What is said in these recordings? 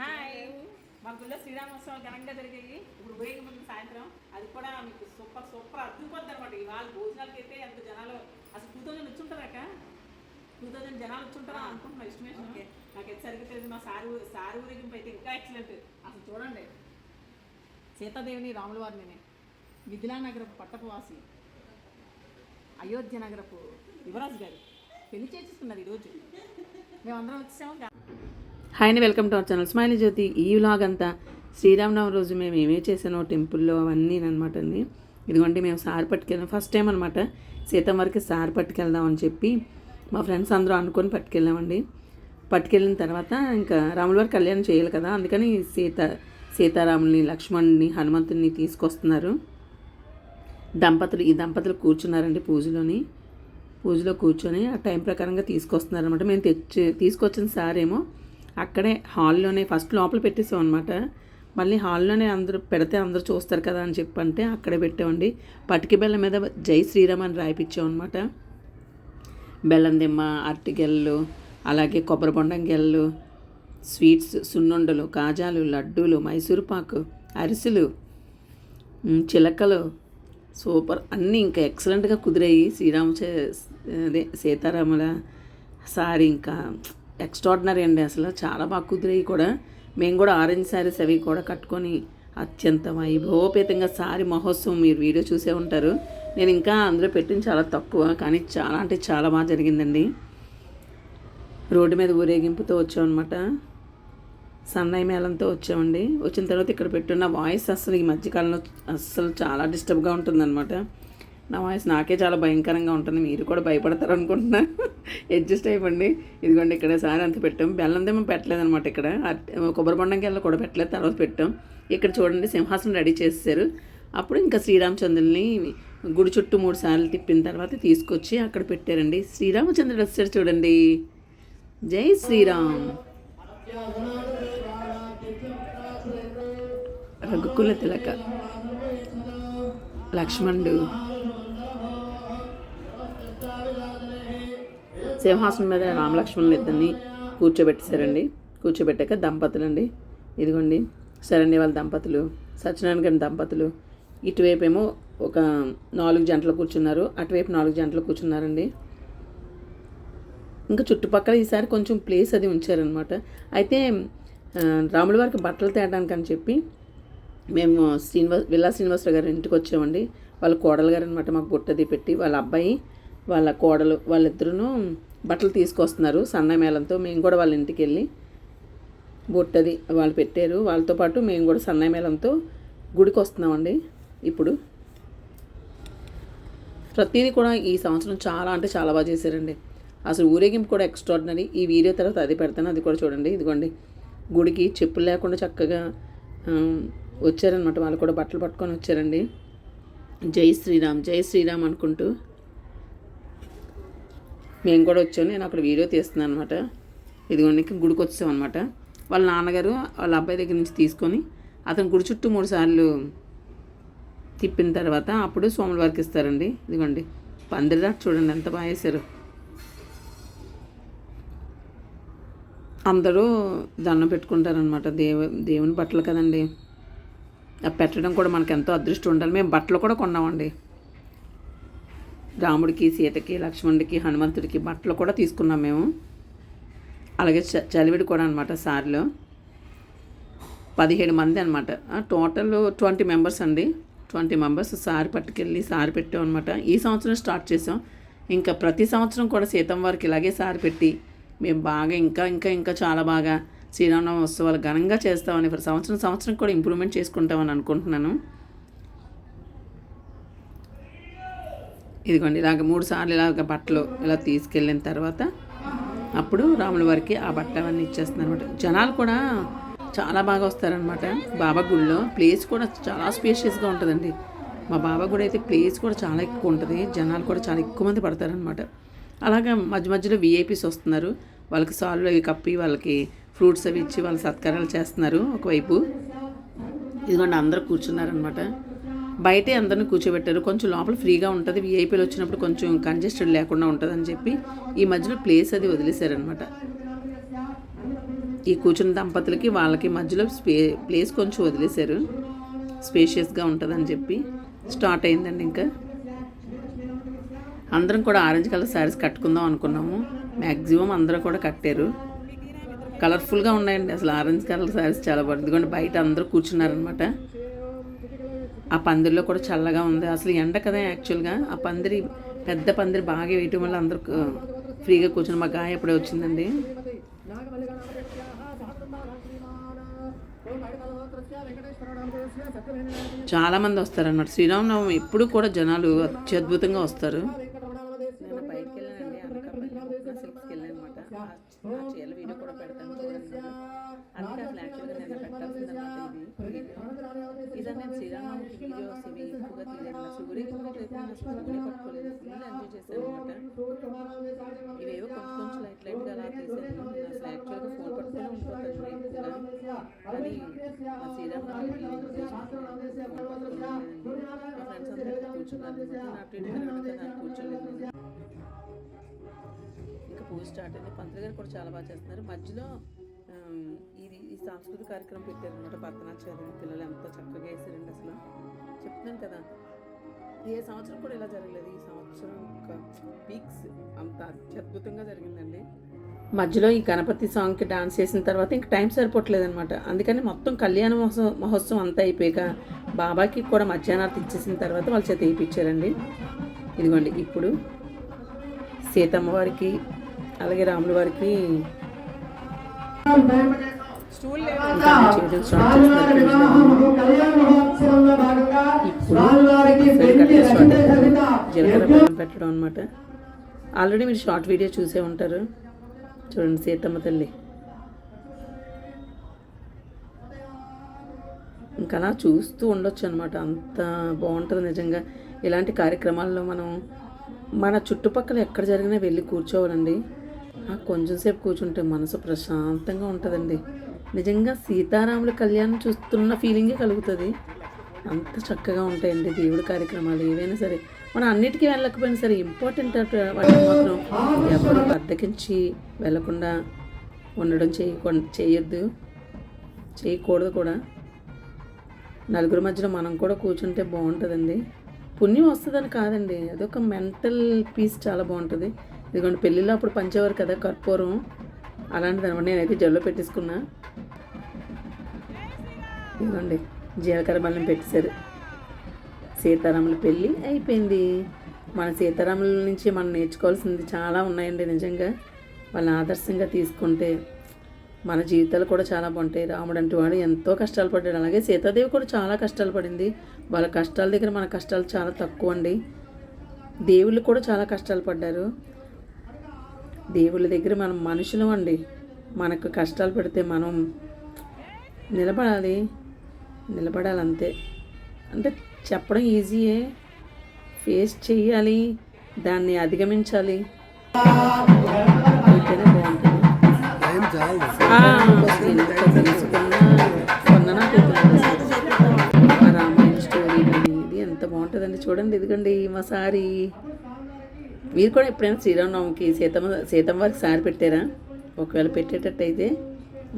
Hi. మా గుళ్ళో శ్రీరామోత్సవం ఘనంగా జరిగాయి. ఇప్పుడు ముందు సాయంత్రం అది కూడా మీకు సూపర్ సూపర్ అద్దుకోద్ది అనమాట ఇవాళ భోజనాలకి అయితే ఎంత జనాలు అసలు టూ థౌజండ్ వచ్చుంటారక టూ థౌజండ్ జనాలు వచ్చుంటారా అనుకుంటున్నా ఎస్టిమేషన్. నాకైతే సరిగ్గా తెలియదు మా సారి సారి ఊరేగింపు అయితే ఇంకా ఎక్సలెంట్ అసలు చూడండి. సీతాదేవిని రాముల వారిని మిథిలా నగరపు పట్టపవాసి అయోధ్య నగరపు యువరాజు గారు పెళ్ళి చేసేస్తున్నారు ఈరోజు. మేమందరం వచ్చాము హాయ్ అండి welcome to our channel smiley Jyothi ఈ వ్లాగ్ అంతా శ్రీరామనవమి రోజు మేము ఏమేమి చేసానో టెంపుల్లో అవన్నీ అనమాట అండి. ఇదిగోండి మేము సార్ పట్టుకెళ్ళాం. ఫస్ట్ టైం అనమాట సీతం వరకు సార్ పట్టుకెళ్దాం అని చెప్పి మా ఫ్రెండ్స్ అందరూ అనుకొని పట్టుకెళ్ళామండి. పట్టుకెళ్ళిన తర్వాత ఇంకా రాముల వారి కళ్యాణం చేయాలి కదా అందుకని సీత సీతారాముల్ని లక్ష్మణుని హనుమంతుని తీసుకొస్తున్నారు. దంపతులు ఈ దంపతులు కూర్చున్నారండి పూజలోని. పూజలో కూర్చొని ఆ టైం ప్రకారంగా తీసుకొస్తున్నారనమాట మేము తెచ్చి తీసుకొచ్చిన సారేమో అక్కడే హాల్లోనే ఫస్ట్ లోపల పెట్టేసాం అనమాట మళ్ళీ హాల్లోనే అందరూ పెడితే అందరూ చూస్తారు కదా అని చెప్పంటే అక్కడే పెట్టామండి పటికి బెల్లం మీద జై శ్రీరామ్ అని రాయిపించాం అనమాట బెల్లం దిమ్మ అరటిగెళ్ళు అలాగే కొబ్బరి బొండం గెళ్ళు స్వీట్స్ సున్నుండలు కాజాలు లడ్డూలు మైసూరుపాకు అరిసెలు చిలకలు సూపర్ అన్నీ ఇంకా ఎక్సలెంట్గా కుదిరాయి. శ్రీరామ అదే సీతారాముల సారీ ఇంకా ఎక్స్ట్రాడినరీ అండి అసలు. చాలా బాగా కుదిరాయి కూడా. మేము కూడా ఆరెంజ్ శారీస్ అవి కూడా కట్టుకొని అత్యంత వైభవోపేతంగా సారీ మహోత్సవం మీరు వీడియో చూసే ఉంటారు. నేను ఇంకా అందులో పెట్టిన చాలా తక్కువ కానీ చాలా అంటే చాలా బాగా జరిగిందండి. రోడ్డు మీద ఊరేగింపుతో వచ్చామన్నమాట. సన్నాయి మేళంతో వచ్చామండి. వచ్చిన తర్వాత ఇక్కడ పెట్టున్న వాయిస్ అసలు ఈ మధ్యకాలంలో అస్సలు చాలా డిస్టర్బ్గా ఉంటుందన్నమాట. నా వాయిస్ నాకే చాలా భయంకరంగా ఉంటుంది. మీరు కూడా భయపడతారు అనుకుంటున్నా అడ్జస్ట్ అయిపోండి. ఇదిగోండి ఇక్కడ సారి అంత పెట్టాం. బెల్లం పెట్టలేదు అనమాట ఇక్కడ. కొబ్బరి బొండంకి వెళ్ళి కూడా పెట్టలేదు. తర్వాత పెట్టాం. ఇక్కడ చూడండి సింహాసనం రెడీ చేసేసారు అప్పుడు ఇంకా శ్రీరామచంద్రుల్ని గుడి చుట్టూ మూడు సార్లు తిప్పిన తర్వాత తీసుకొచ్చి అక్కడ పెట్టారండి. శ్రీరామచంద్రుడు వచ్చారు చూడండి. జై శ్రీరామ్. రఘుకుల తిలక. లక్ష్మణుడు. సింహాసనం మీద రామలక్ష్మణులు ఇద్దరిని కూర్చోబెట్టేశారండి. కూర్చోబెట్టాక దంపతులు అండి ఇదిగోండి శరణ్య వాళ్ళ దంపతులు సత్యనారాయణ గారి దంపతులు. ఇటువైపు ఏమో ఒక నాలుగు జంటలు కూర్చున్నారు. అటువైపు నాలుగు జంటలు కూర్చున్నారండి. ఇంకా చుట్టుపక్కల ఈసారి కొంచెం ప్లేస్ అది ఉంచారనమాట అయితే రాముల వారికి బట్టలు తేయడానికి అని చెప్పి మేము శ్రీనివాస్ విల్లా శ్రీనివాసరావు గారి ఇంటికి వచ్చామండి. వాళ్ళ కోడలు గారు అనమాట మాకు బుట్టది పెట్టి వాళ్ళ అబ్బాయి వాళ్ళ కోడలు వాళ్ళిద్దరూ బట్టలు తీసుకొస్తున్నారు సన్న మేళంతో. మేము కూడా వాళ్ళ ఇంటికి వెళ్ళి బుట్టది వాళ్ళు పెట్టారు. వాళ్ళతో పాటు మేము కూడా సన్నాయి మేళంతో గుడికి వస్తున్నామండి ఇప్పుడు. ప్రతిదీ కూడా ఈ సంవత్సరం చాలా అంటే చాలా బాగా చేశారండి. అసలు ఊరేగింపు కూడా ఎక్స్ట్రాడినరీ ఈ వీడియో తర్వాత అది పెడతాను అది కూడా చూడండి. ఇదిగోండి గుడికి చెప్పులు లేకుండా చక్కగా వచ్చారనమాట వాళ్ళు కూడా బట్టలు పట్టుకొని వచ్చారండి. జై శ్రీరామ్ జై శ్రీరామ్ అనుకుంటూ. మేము కూడా వచ్చాము. నేను అక్కడ వీడియో తీస్తున్నాను అనమాట ఇదిగోండి గుడికి వచ్చాం అనమాట వాళ్ళ నాన్నగారు వాళ్ళ అబ్బాయి దగ్గర నుంచి తీసుకొని అతను గుడి చుట్టూ మూడు సార్లు తిప్పిన తర్వాత అప్పుడు సోముల వారికి ఇస్తారండి. ఇదిగోండి. పందిరిదా చూడండి ఎంత బాగా వేశారు. అందరూ దండం పెట్టుకుంటారనమాట దేవ దేవుని బట్టలు కదండి. అవి పెట్టడం కూడా మనకు ఎంతో అదృష్టం ఉండాలి. మేము బట్టలు కూడా కొన్నామండి. రాముడికి సీతకి లక్ష్మణుడికి హనుమంతుడికి బట్టలు కూడా తీసుకున్నాం మేము. అలాగే చ చలివిడి కూడా అనమాట సార్లు. పదిహేడు మంది అనమాట టోటల్ ట్వంటీ మెంబర్స్ అండి. ట్వంటీ మెంబర్స్ సారి పట్టుకెళ్ళి సారి పెట్టాం అనమాట ఈ సంవత్సరం స్టార్ట్ చేసాం. ఇంకా ప్రతి సంవత్సరం కూడా సీతం వారికి ఇలాగే సారి పెట్టి మేము బాగా ఇంకా ఇంకా ఇంకా చాలా బాగా శ్రీరామనవమి ఉత్సవాలు ఘనంగా చేస్తామని సంవత్సరం సంవత్సరం కూడా ఇంప్రూవ్మెంట్ చేసుకుంటామని అనుకుంటున్నాను. ఇదిగోండి ఇలాగ మూడు సార్లు ఇలాగ బట్టలు ఇలా తీసుకెళ్ళిన తర్వాత అప్పుడు రాముల వారికి ఆ బట్ట అవన్నీ ఇచ్చేస్తున్నారు అనమాట జనాలు కూడా చాలా బాగా వస్తారనమాట బాబా గుడిలో ప్లేస్ కూడా చాలా స్పేషియస్గా ఉంటుందండి. మా బాబా గుడి అయితే ప్లేస్ కూడా చాలా ఎక్కువ ఉంటుంది. జనాలు కూడా చాలా ఎక్కువ మంది పడతారనమాట అలాగా మధ్య మధ్యలో విఐపీస్ వస్తున్నారు. వాళ్ళకి సాల్వ్ అవి కప్పి వాళ్ళకి ఫ్రూట్స్ అవి ఇచ్చి వాళ్ళ సత్కారాలు చేస్తున్నారు ఒకవైపు. ఇదిగోండి అందరూ కూర్చున్నారనమాట బయటే అందరిని కూర్చోబెట్టారు. కొంచెం లోపల ఫ్రీగా ఉంటుంది. విఐపీలు వచ్చినప్పుడు కొంచెం కంజెస్టెడ్ లేకుండా ఉంటుందని చెప్పి ఈ మధ్యలో ప్లేస్ అది వదిలేశారనమాట ఈ కూర్చున్న దంపతులకి వాళ్ళకి మధ్యలో స్పే ప్లేస్ కొంచెం వదిలేశారు. స్పేషియస్గా ఉంటుందని చెప్పి స్టార్ట్ అయిందండి ఇంకా. అందరం కూడా ఆరెంజ్ కలర్ శారీస్ కట్టుకుందాం అనుకున్నాము. మ్యాక్సిమం అందరూ కూడా కట్టారు. కలర్ఫుల్గా ఉన్నాయండి. అసలు ఆరెంజ్ కలర్ శారీస్ చాలా బాగుంది. ఎందుకంటే బయట అందరూ కూర్చున్నారనమాట ఆ పందిరిలో కూడా చల్లగా ఉంది. అసలు ఎండ కదా యాక్చువల్గా. ఆ పందిరి పెద్ద పందిరి బాగా వేయటం వల్ల అందరూ ఫ్రీగా కూర్చుని మా గాయ ఎప్పుడే వచ్చిందండి. చాలామంది వస్తారన్నమాట. శ్రీరామనవమి ఎప్పుడు కూడా జనాలు అత్యద్భుతంగా వస్తారు నేను బయటికి వెళ్ళానండి అనకాపల్లి సిల్క్స్కి వెళ్ళాను అనమాట ఆ చీరల వీడియో కూడా పెడతాను చూడండి అందుకే అసలు యాక్చువల్గా నేను పెట్టాల్సిందన్నమాట ఇది వీడియో ఇదే నేను శ్రీరామనవమి ఎక్కువగా పట్టుకోలేదు ఫుల్ ఎంజాయ్ చేశాను అనమాట ఇవేవో కొంచెం కొంచెం లైట్ లైట్గా అలా తీసాను అసలు యాక్చువల్గా ఫోన్ పట్టుకుని ఉండిపోతాను ఎక్కువగా ఆ శ్రీరామనవమి మా ఫ్రెండ్స్ అందరూ కూర్చున్నారు నా కూర్చోలేదు ఇంకా పూజ స్టార్ట్ అయింది. పంతులు గారు కూడా చాలా బాగా చేస్తున్నారు. మధ్యలో సాంస్కృతిక కార్యక్రమం పెట్టారనమాట భరతనాట్యాలు పిల్లలు ఎంత చక్కగా వేసారండి అసలు. చెప్తున్నాను కదా ఏ సంవత్సరం కూడా ఇలా జరగలేదు. ఈ సంవత్సరం ఒక పీక్స్ అంత అత్యద్భుతంగా జరిగిందండి. మధ్యలో ఈ గణపతి సాంగ్కి డాన్స్ చేసిన తర్వాత ఇంక టైం సరిపోవట్లేదు అనమాట అందుకని మొత్తం కళ్యాణ మహోత్సవం మహోత్సవం అంతా అయిపోయాక బాబాకి కూడా మధ్యాహ్నార్థి ఇచ్చేసిన తర్వాత వాళ్ళ చేత వేయించారండి. ఇదిగోండి ఇప్పుడు సీతమ్మ వారికి అలాగే రాముల వారికి పెట్టడం అనమాట ఆల్రెడీ మీరు షార్ట్ వీడియో చూసే ఉంటారు. చూడండి సీతమ్మ తల్లి. ఇంకా అలా చూస్తూ ఉండొచ్చు అనమాట అంత బాగుంటుంది నిజంగా. ఇలాంటి కార్యక్రమాల్లో మనం మన చుట్టుపక్కల ఎక్కడ జరిగినా వెళ్ళి కూర్చోవాలండి. ఆ కొంచెం సేపు కూర్చుంటే మనసు ప్రశాంతంగా ఉంటుందండి. నిజంగా సీతారాముల కళ్యాణం చూస్తున్న ఫీలింగే కలుగుతుంది. అంత చక్కగా ఉంటాయండి దేవుడి కార్యక్రమాలు ఏవైనా సరే. మనం అన్నిటికీ వెళ్ళకపోయినా సరే ఇంపార్టెంట్ వాటికి మాత్రం ఎవరు బద్దకించి వెళ్ళకుండా ఉండడం చేయకుండా చేయొద్దు. చేయకూడదు కూడా. నలుగురి మధ్యలో మనం కూడా కూర్చుంటే బాగుంటుందండి. పుణ్యం వస్తుందని కాదండి. అదొక మెంటల్ పీస్ చాలా బాగుంటుంది. ఇదిగోండి పెళ్ళిలో అప్పుడు పంచేవారు కదా కర్పూరం. అలాంటిది అనమాట నేనైతే జల్లో పెట్టేసుకున్నా. ఇదిగోండి జీలకర్ర బెల్లం పెట్టేశారు. సీతారాముల పెళ్ళి అయిపోయింది. మన సీతారాముల నుంచి మనం నేర్చుకోవాల్సింది చాలా ఉన్నాయండి నిజంగా. వాళ్ళని ఆదర్శంగా తీసుకుంటే మన జీవితాలు కూడా చాలా బాగుంటాయి. రాముడు అంటే వాడు ఎంతో కష్టాలు పడ్డాడు. అలాగే సీతాదేవి కూడా చాలా కష్టాలు పడింది. వాళ్ళ కష్టాల దగ్గర మన కష్టాలు చాలా తక్కువ అండి. దేవుళ్ళు కూడా చాలా కష్టాలు పడ్డారు. దేవుళ్ళ దగ్గర మనం మనుషులం అండి. మనకు కష్టాలు పెడితే మనం నిలబడాలి. నిలబడాలి అంతే అంటే చెప్పడం ఈజీయే ఫేస్ చెయ్యాలి దాన్ని అధిగమించాలి. అయితేనే బాగుంటుంది రామాయణ స్టోరీ కానీ ఇది ఎంత బాగుంటుందండి చూడండి ఇదిగోండి మా సారీ. మీరు కూడా ఎప్పుడైనా శ్రీరామనవమికి సీతమ్మ సీతమ్మ వారికి సారీ పెట్టారా? ఒకవేళ పెట్టేటట్టయితే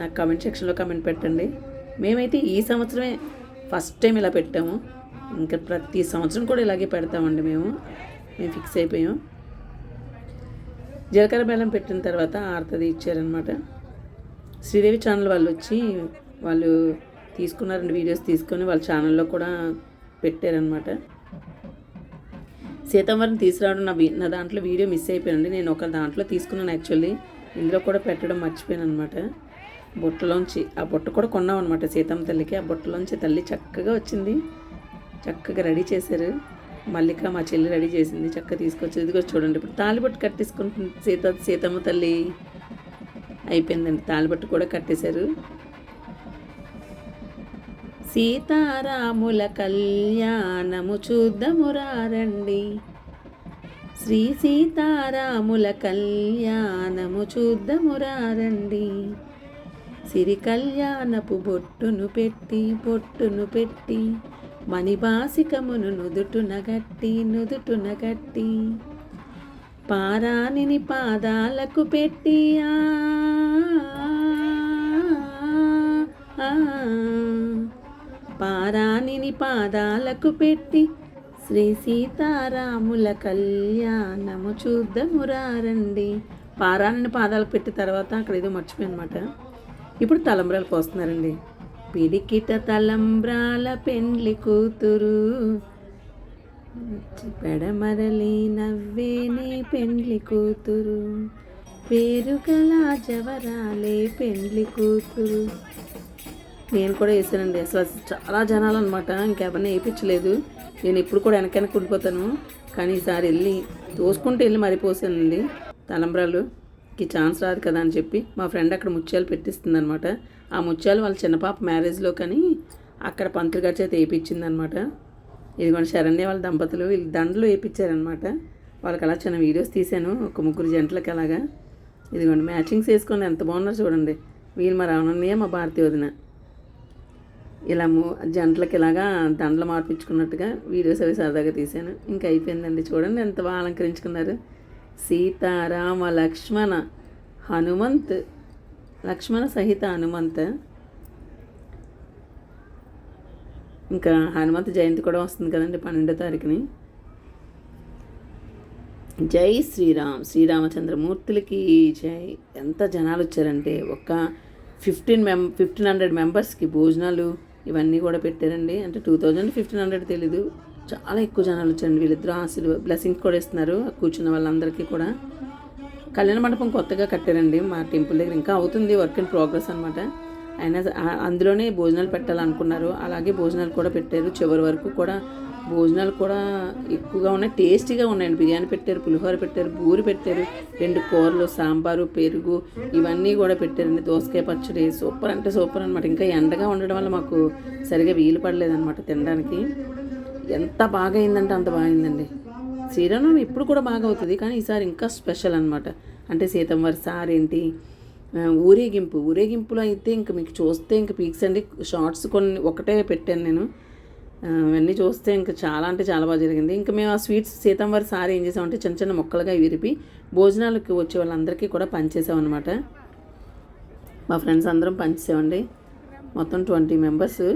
నాకు కమెంట్ సెక్షన్లో కామెంట్ పెట్టండి. మేమైతే ఈ సంవత్సరమే ఫస్ట్ టైం ఇలా పెట్టాము. ఇంకా ప్రతి సంవత్సరం కూడా ఇలాగే పెడతామండి మేము. మేము ఫిక్స్ అయిపోయాం. జీలకర్ర బెల్లం పెట్టిన తర్వాత ఆర్తది ఇచ్చారనమాట శ్రీదేవి ఛానల్ వాళ్ళు వచ్చి వాళ్ళు తీసుకున్నారండి వీడియోస్ తీసుకొని వాళ్ళ ఛానల్లో కూడా పెట్టారనమాట సీతావరం తీసుకురావడం నా నా దాంట్లో వీడియో మిస్ అయిపోయానండి నేను ఒక దాంట్లో తీసుకున్నాను యాక్చువల్లీ. ఇందులో కూడా పెట్టడం మర్చిపోయాను అనమాట బుట్టలోంచి ఆ బుట్ట కూడా కొన్నాం అనమాట సీతమ్మ తల్లికి. ఆ బుట్టలోంచి తల్లి చక్కగా వచ్చింది. చక్కగా రెడీ చేశారు. మల్లిక మా చెల్లి రెడీ చేసింది. చక్కగా తీసుకొచ్చి ఇదిగో చూడండి ఇప్పుడు తాలిబొట్టు కట్టేసుకుంటుంది సీత సీతమ్మ తల్లి. అయిపోయిందండి. తాలిబొట్టు కూడా కట్టేశారు. సీతారాముల కళ్యాణము చూద్దాము రండి శ్రీ సీతారాముల కళ్యాణము చూద్దాము రండి సిరి కళ్యాణపు బొట్టును పెట్టి బొట్టును పెట్టి మణిబాసికమును నుదుటున గట్టి నుదుటున గట్టి పారాణిని పాదాలకు పెట్టి ఆ పారాణిని పాదాలకు పెట్టి శ్రీ సీతారాముల కళ్యాణము చూద్దాము రండి. పారాణిని పాదాలకు పెట్టి తర్వాత అక్కడ ఏదో మర్చిపోయాను అనమాట ఇప్పుడు తలంబ్రాలు కోస్తున్నారండి పిడికిట తలంబ్రాల పెండ్లి కూతురు. పెడమరలి నవ్వేనే పెండ్లి కూతురు. పేరు గల జవరాలే పెండ్లి కూతురు. నేను కూడా వేసానండి అసలు చాలా జనాలు అనమాట ఇంకెవరిని వేయించలేదు. నేను ఎప్పుడు కూడా వెనక వెనక ఉండిపోతాను కానీ ఈసారి వెళ్ళి తోసుకుంటూ వెళ్ళి మరిపోసానండి కి ఛాన్స్ రాదు కదా అని చెప్పి మా ఫ్రెండ్ అక్కడ ముత్యాలు పెట్టిస్తుందనమాట ఆ ముత్యాలు వాళ్ళ చిన్న పాప మ్యారేజ్లో కానీ అక్కడ పంతులు గారి చేత వేయించిందనమాట ఇదిగోండి శరణ్య వాళ్ళ దంపతులు వీళ్ళు దండలు వేయించారనమాట వాళ్ళకి అలా చిన్న వీడియోస్ తీశాను ఒక ముగ్గురు జంటలకి అలాగా. ఇదిగోండి మ్యాచింగ్స్ వేసుకోండి ఎంత బాగున్నారో చూడండి. వీళ్ళు మా రావణన్నయ్య మా భారతీయ వదిన. ఇలా జంటలకు జంటలకి ఇలాగా దండలు మార్పించుకున్నట్టుగా వీడియోస్ అవి సరదాగా తీశాను. ఇంకా అయిపోయిందండి చూడండి ఎంత బాగా అలంకరించుకున్నారు. సీతారామ లక్ష్మణ హనుమంత్ లక్ష్మణ సహిత హనుమంత్. ఇంకా హనుమంత్ జయంతి కూడా వస్తుంది కదండి పన్నెండో తారీఖుని. జై శ్రీరామ్ శ్రీరామచంద్రమూర్తులకి జై. ఎంత జనాలు వచ్చారంటే ఒక ఫిఫ్టీన్ మెం ఫిఫ్టీన్ హండ్రెడ్ మెంబర్స్కి భోజనాలు ఇవన్నీ కూడా పెట్టారండి. అంటే టూ థౌజండ్ ఫిఫ్టీన్ హండ్రెడ్ తెలీదు. చాలా ఎక్కువ జనాలు వచ్చారండి. వీళ్ళిద్దరు ఆశలు బ్లెస్సింగ్స్ కూడా ఇస్తున్నారు. కూర్చున్న వాళ్ళందరికీ కూడా. కళ్యాణ మండపం కొత్తగా కట్టారండి. మా టెంపుల్ దగ్గర ఇంకా అవుతుంది వర్క్ ఇన్ ప్రోగ్రెస్ అనమాట అయినా అందులోనే భోజనాలు పెట్టాలనుకున్నారు. అలాగే భోజనాలు కూడా పెట్టారు. చివరి వరకు కూడా భోజనాలు కూడా ఎక్కువగా ఉన్నాయి. టేస్టీగా ఉన్నాయండి. బిర్యానీ పెట్టారు పులిహోర పెట్టారు బూరి పెట్టారు రెండు కూరలు సాంబారు పెరుగు ఇవన్నీ కూడా పెట్టారండి. దోసకాయ పచ్చడి సూపర్ అంటే సూపర్ అనమాట ఇంకా ఎండగా ఉండడం వల్ల మాకు సరిగా వీలు పడలేదన్నమాట తినడానికి. ఎంత బాగా అయిందంటే అంత బాగైందండి. అయిందండి శ్రీరామనవమి ఇప్పుడు కూడా బాగా అవుతుంది కానీ ఈసారి ఇంకా స్పెషల్ అనమాట అంటే సీతం వారి సారేంటి ఊరేగింపు. ఊరేగింపులో అయితే ఇంక మీకు చూస్తే ఇంక పీక్స్ అండి. షార్ట్స్ కొన్ని ఒకటే పెట్టాను నేను. ఇవన్నీ చూస్తే ఇంకా చాలా అంటే చాలా బాగా జరిగింది. ఇంకా మేము ఆ స్వీట్స్ సీతం వారి సారి ఏం చేసామంటే చిన్న చిన్న మొక్కలుగా విరిపి భోజనాలకు వచ్చే వాళ్ళందరికీ కూడా పనిచేసామన్నమాట మా ఫ్రెండ్స్ అందరం పంచేసామండి. మొత్తం ట్వంటీ మెంబర్స్.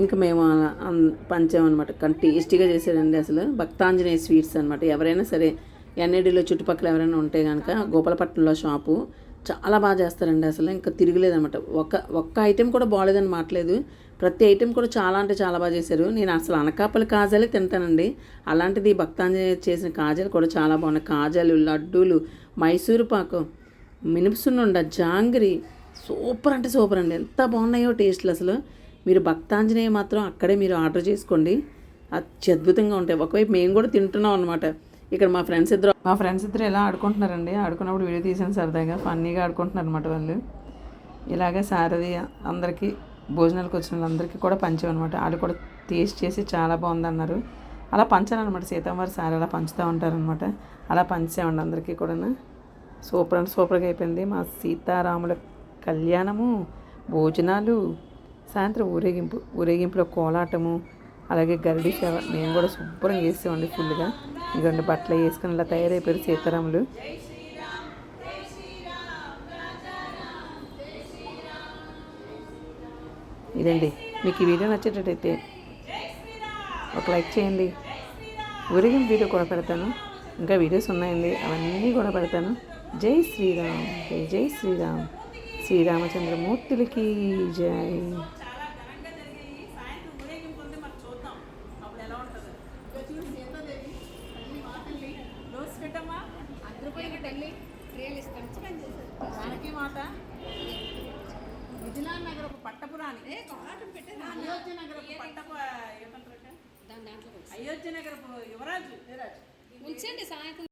ఇంకా మేము అలా అన్- పంచామన్నమాట కానీ టేస్టీగా చేశారండి అసలు. భక్తాంజనేయ స్వీట్స్ అనమాట ఎవరైనా సరే ఎన్ఏడిలో చుట్టుపక్కల ఎవరైనా ఉంటే కనుక గోపాలపట్నంలో షాపు చాలా బాగా చేస్తారండి అసలు. ఇంకా తిరగలేదన్నమాట. ఒక్క ఒక్క ఐటెం కూడా బాగాలేదని మాట్లేదు. ప్రతి ఐటెం కూడా చాలా అంటే చాలా బాగా చేశారు. నేను అసలు అనకాపల్లి కాజాలే తింటానండి. అలాంటిది భక్తాంజనేయ చేసిన కాజాలు కూడా చాలా బాగున్నాయి. కాజాలు లడ్డూలు మైసూరు పాకు మినుపుసున్నుండ జాంగ్రీ. సూపర్ అంటే సూపర్ అండి. ఎంత బాగున్నాయో టేస్ట్లు అసలు. మీరు భక్తాంజనేయ మాత్రం అక్కడే మీరు ఆర్డర్ చేసుకోండి. అత్యద్భుతంగా ఉంటాయి. ఒకవైపు మేము కూడా తింటున్నాం అనమాట ఇక్కడ మా ఫ్రెండ్స్ ఇద్దరు మా ఫ్రెండ్స్ ఇద్దరు ఎలా ఆడుకుంటున్నారండి? ఆడుకున్నప్పుడు వీడియో తీసాను సరదాగా. ఫన్నీగా ఆడుకుంటున్నారు అనమాట వాళ్ళు. ఇలాగే సారది అందరికీ భోజనాలకు వచ్చిన వాళ్ళందరికీ కూడా పంచామన్నమాట వాళ్ళు కూడా టేస్ట్ చేసి చాలా బాగుందన్నారు అలా పంచాలన్నమాట అనమాట సీతమ్మవారి సారి అలా పంచుతూ ఉంటారనమాట అలా పంచామండి అందరికీ కూడా సూపర్ అండ్. సూపర్గా అయిపోయింది. మా సీతారాముల కళ్యాణము భోజనాలు సాయంత్రం ఊరేగింపు ఊరేగింపులో కోలాటము అలాగే గరిడి సేవ. మేము కూడా శుభ్రంగా వేసామండి ఫుల్గా. ఇదిగోండి బట్టలు వేసుకొని ఇలా తయారైపోయారు సీతారాములు. ఇదండి మీకు ఈ వీడియో నచ్చేటట్టయితే ఒక లైక్ చేయండి. ఊరేగింపు వీడియో కూడా పెడతాను ఇంకా వీడియోస్ ఉన్నాయండి అవన్నీ కూడా పెడతాను జై శ్రీరామ్ జై జై శ్రీరామ్. శ్రీరామచంద్రమూర్తులకి జై.